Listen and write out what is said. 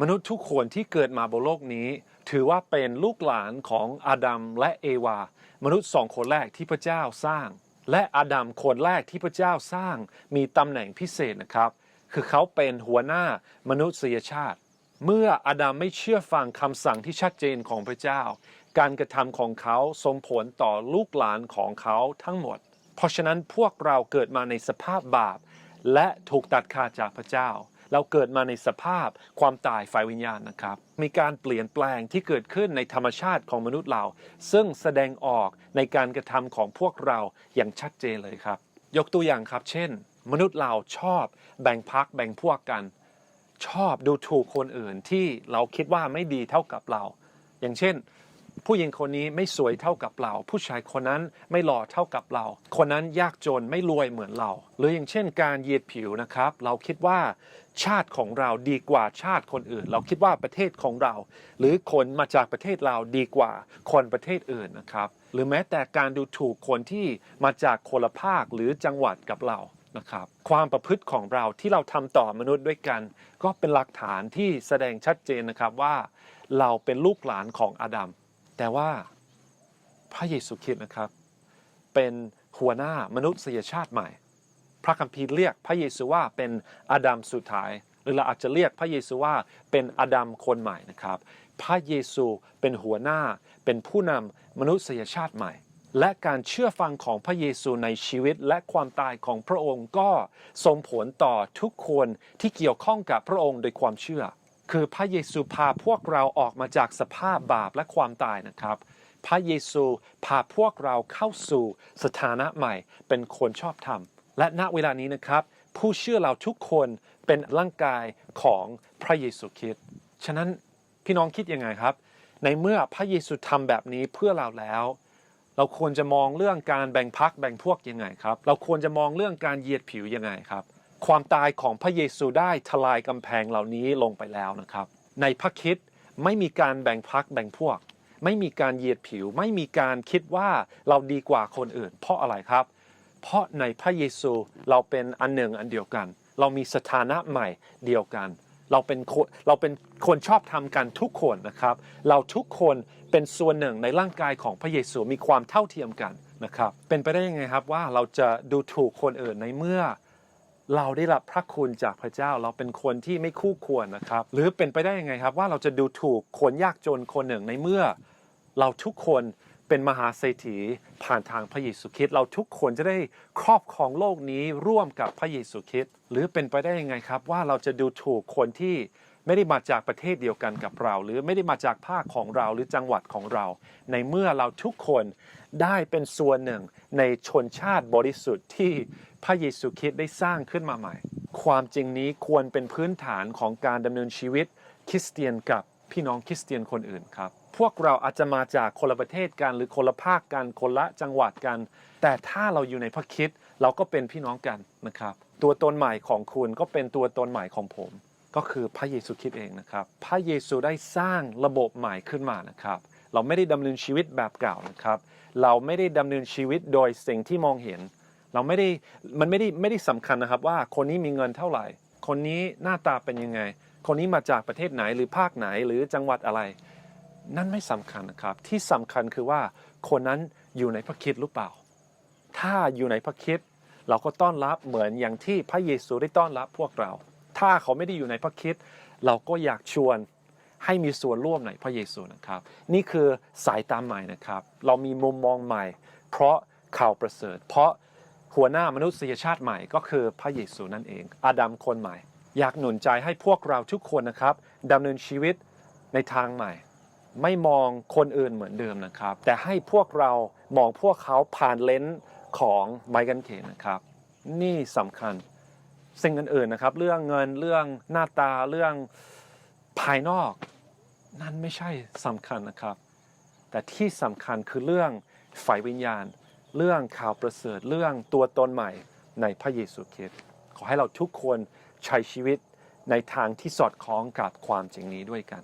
มนุษย์ทุกคนที่เกิดมาบนโลกนี้ ถือว่าเป็นลูกหลานของอาดัมและเอวา มนุษย์สองคนแรกที่พระเจ้าสร้าง และอาดัมคนแรกที่พระเจ้าสร้างมีตำแหน่งพิเศษนะครับ คือเขาเป็นหัวหน้ามนุษยชาติ เมื่ออาดัมไม่เชื่อฟังคำสั่งที่ชัดเจนของพระเจ้า การกระทำของเขาส่งผลต่อลูกหลานของเขาทั้งหมด เพราะฉะนั้นพวกเราเกิดมาในสภาพบาป และถูกตัดขาดจากพระเจ้า เราเกิดมาในสภาพความตายฝ่ายวิญญาณนะครับ มีการเปลี่ยนแปลงที่เกิดขึ้นในธรรมชาติของมนุษย์เรา ซึ่งแสดงออกในการกระทำของพวกเราอย่างชัดเจนเลยครับ ยกตัวอย่างครับ เช่น มนุษย์เราชอบแบ่งพักแบ่งพวกกัน ชอบดูถูกคนอื่นที่เราคิดว่าไม่ดีเท่ากับเรา อย่างเช่น ผู้หญิงคนนี้ไม่สวยเท่ากับเรา ผู้ชายคนนั้นไม่หล่อเท่ากับเรา คนนั้นยากจนไม่รวยเหมือนเรา หรืออย่างเช่นการเหยียดผิวนะครับ เราคิดว่าชาติของเราดีกว่าชาติคนอื่น เราคิดว่าประเทศของเรา หรือคนมาจากประเทศเราดีกว่าคนประเทศอื่นนะครับ หรือแม้แต่การดูถูกคนที่มาจากคนละภาคหรือจังหวัดกับเรานะครับความประพฤติของเราที่เราทำต่อมนุษย์ด้วยกัน ก็เป็นหลักฐานที่แสดงชัดเจนนะครับว่า เราเป็นลูกหลานของอาดัม แต่ว่าพระเยซูคริสต์นะครับ เป็นหัวหน้ามนุษยชาติใหม่ พระคัมภีร์เรียกพระเยซูว่าเป็นอาดัมสุดท้าย หรือเราอาจจะเรียกพระเยซูว่าเป็นอาดัมคนใหม่นะครับ พระเยซูเป็นหัวหน้าเป็นผู้นำมนุษยชาติใหม่ และการเชื่อฟังของพระเยซูในชีวิตและความตายของพระองค์ก็ส่งผลต่อทุกคนที่เกี่ยวข้องกับพระองค์โดยความเชื่อ คือพระเยซูพาพวกเราออกมาจากสภาพบาปและความตายนะครับ พระเยซูพาพวกเราเข้าสู่สถานะใหม่ เป็นคนชอบธรรม และณเวลานี้นะครับ ผู้เชื่อเราทุกคนเป็นร่างกายของพระเยซูคริสต์ฉะนั้นพี่น้องคิดยังไงครับ ในเมื่อพระเยซูทำแบบนี้เพื่อเราแล้ว เราควรจะมองเรื่องการแบ่งพักแบ่งพวกยังไงครับ เราควรจะมองเรื่องการเหยียดผิวยังไงครับ ความตายของพระเยซูได้ทลายกำแพงเหล่านี้ลงไปแล้วนะครับ ในพระคิดไม่มีการแบ่งพักแบ่งพวก ไม่มีการเหยียดผิว ไม่มีการคิดว่าเราดีกว่าคนอื่น เพราะอะไรครับ เพราะในพระเยซูเราเป็นอันหนึ่งอันเดียวกัน เรามีสถานะใหม่เดียวกัน เราเป็นเราเป็นคนชอบทำกันทุกคนนะครับ เราทุกคนเป็นส่วนหนึ่งในร่างกายของพระเยซูมีความเท่าเทียมกันนะครับ เป็นไปได้ยังไงครับว่าเราจะดูถูกคนอื่นในเมื่อ เราได้รับพระคุณจากพระเจ้าเราเป็นคนที่ไม่คู่ควรนะครับ หรือเป็นไปได้ยังไงครับ ว่าเราจะดูถูกคนยากจนคนหนึ่งในเมื่อ เราทุกคนเป็นมหาเศรษฐีผ่านทางพระเยซูคริสต์เราทุกคนจะได้ครอบครองโลกนี้ร่วมกับพระเยซูคริสต์หรือเป็นไปได้ยังไงครับ ว่าเราจะดูถูกคนที่ ไม่ได้มาจากประเทศเดียวกันกับเรา หรือไม่ได้มาจากภาคของเราหรือจังหวัดของเรา ในเมื่อเราทุกคนได้เป็นส่วนหนึ่งในชนชาติบริสุทธิ์ที่พระเยซูคริสต์ได้สร้างขึ้นมาใหม่ ความจริงนี้ควรเป็นพื้นฐานของการดำเนินชีวิตคริสเตียนกับพี่น้องคริสเตียนคนอื่นครับ พวกเราอาจจะมาจากคนละประเทศกันหรือคนละภาคกันคนละจังหวัดกัน แต่ถ้าเราอยู่ในพระคิดเราก็เป็นพี่น้องกันนะครับ ตัวตนใหม่ของคุณก็เป็นตัวตนใหม่ของผม ก็คือพระเยซูคริสต์เองนะครับ พระเยซูได้สร้างระบบใหม่ขึ้นมานะครับ เราไม่ได้ดำเนินชีวิตแบบเก่านะครับ เราไม่ได้ดำเนินชีวิตโดยสิ่งที่มองเห็น เราไม่ได้มันไม่ได้ไม่ได้สำคัญนะครับว่าคนนี้มีเงินเท่าไหร่ คนนี้หน้าตาเป็นยังไง คนนี้มาจากประเทศไหนหรือภาคไหนหรือจังหวัดอะไร นั่นไม่สำคัญนะครับ ที่สำคัญคือว่าคนนั้นอยู่ในพระคิดหรือเปล่า ถ้าอยู่ในพระคิดเราก็ต้อนรับเหมือนอย่างที่พระเยซูได้ต้อนรับพวกเรา ถ้าเขาไม่ได้อยู่ในพระคิดเราก็อยากชวนให้มีส่วนร่วมในพระเยซูนะครับ นี่คือสายตาใหม่นะครับ เรามีมุมมองใหม่ เพราะข่าวประเสริฐ เพราะหัวหน้ามนุษยชาติใหม่ก็คือพระเยซูนั่นเอง อาดัมคนใหม่ อยากหนุนใจให้พวกเราทุกคนนะครับดำเนินชีวิตในทางใหม่ ไม่มองคนอื่นเหมือนเดิมนะครับ แต่ให้พวกเรามองพวกเขาผ่านเลนส์ของไมค์กันเขนนะครับ นี่สำคัญ สิ่งอื่นๆนะครับ เรื่องเงินเรื่องหน้าตาเรื่องภายนอก นั่นไม่ใช่สำคัญนะครับ แต่ที่สำคัญคือเรื่องฝ่ายวิญญาณ เรื่องข่าวประเสริฐเรื่องตัวตนใหม่ในพระเยซูคริสต์ขอให้เราทุกคนใช้ชีวิตในทางที่สอดคล้องกับความจริงนี้ด้วยกัน